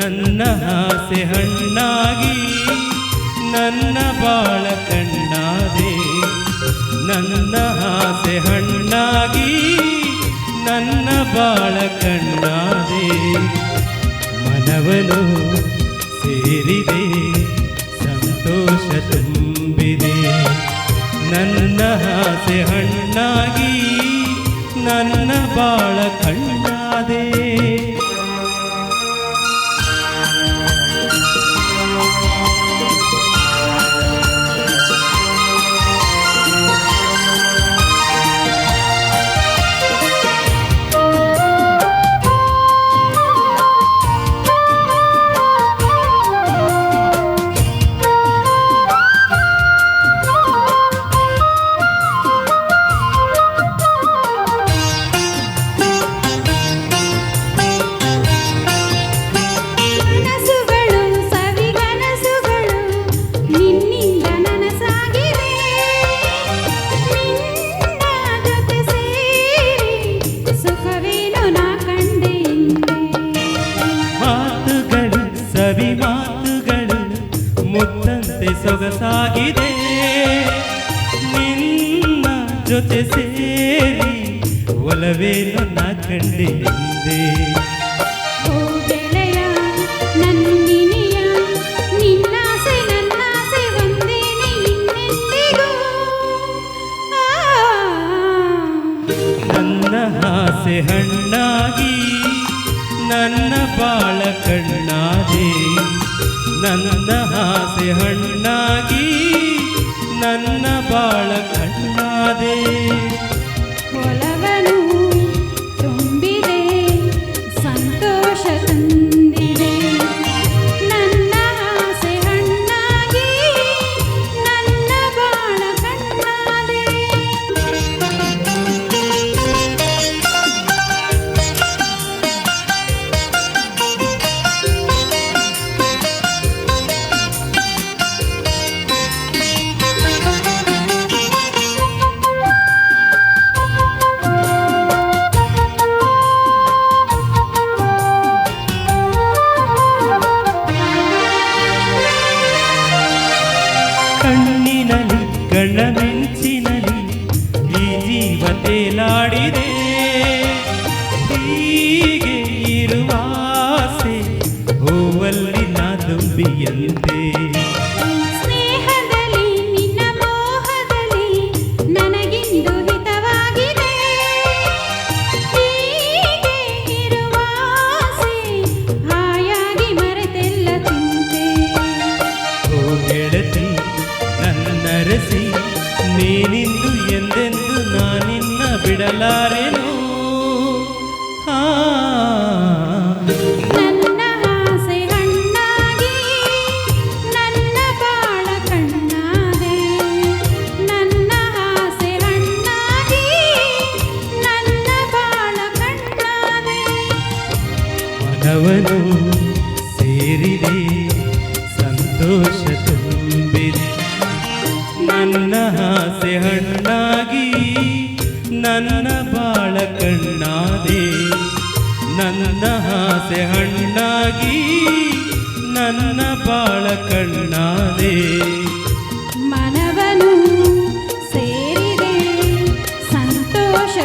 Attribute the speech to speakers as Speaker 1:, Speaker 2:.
Speaker 1: ನನ್ನ ಆಸೆ ಹಣ್ಣಾಗಿ, ನನ್ನ ಬಾಳ ಕಣ್ಣಾದೆ. ನನ್ನ ಆಸೆ ಹಣ್ಣಾಗಿ, ನನ್ನ ಬಾಳ ಕಣ್ಣಾದೆ. ಮನವನು ಸೇರಿದೆ, ಸಂತೋಷ ತುಂಬಿದೆ. ನನ್ನ ಆಸೆ ಹಣ್ಣಾಗಿ, ನನ್ನ ಬಾಳ ಕಣ್ಣಾದೆ. ಸವಿ ಮಾತುಗಳು ಮುತ್ತಂತೆ ಸೊಗಸಾಗಿದೆ. ನಿನ್ನ ಜೊತೆ ಸೇರಿ ಒಲವೇ ನಾ ಕಂಡೆ ಹಿಂದೆ. ನನ್ನ ಆಸೆ ಹಣ್ಣಾಗಿ ನನ್ನ ಬಾಳ ಕಣ್ಣಾದೆ ನನ್ನ ಹಾಸೆ ಹಣ್ಣಾಗಿ ನನ್ನ ಬಾಳ ಕಣ್ಣಾದೆ. ತೇಲಾಡಿದೆ ಹೀಗೆ ಇರುವ ಆಸೆ ಹೂವಲ್ಲಿ ನಾ ತುಂಬಿಯಂತೆ
Speaker 2: ಬಾಳ ಕಣ್ಣಾದೆ
Speaker 1: ಮನವನು ಸೇರಿದೆ ಸಂತೋಷ ತುಂಬಿದೆ. ನನ್ನ ಹಾಸೆ ಹಣ್ಣಾಗಿ ನನ್ನ ಬಾಳ ಕಣ್ಣಾದೆ ನನ್ನ ಹಾಸೆ ಹಣ್ಣಾಗಿ ನನ್ನ ಬಾಳ ಕಣ್ಣಾದೆ.
Speaker 2: ಮನವನು ಸೇರಿದೆ ಸಂತೋಷ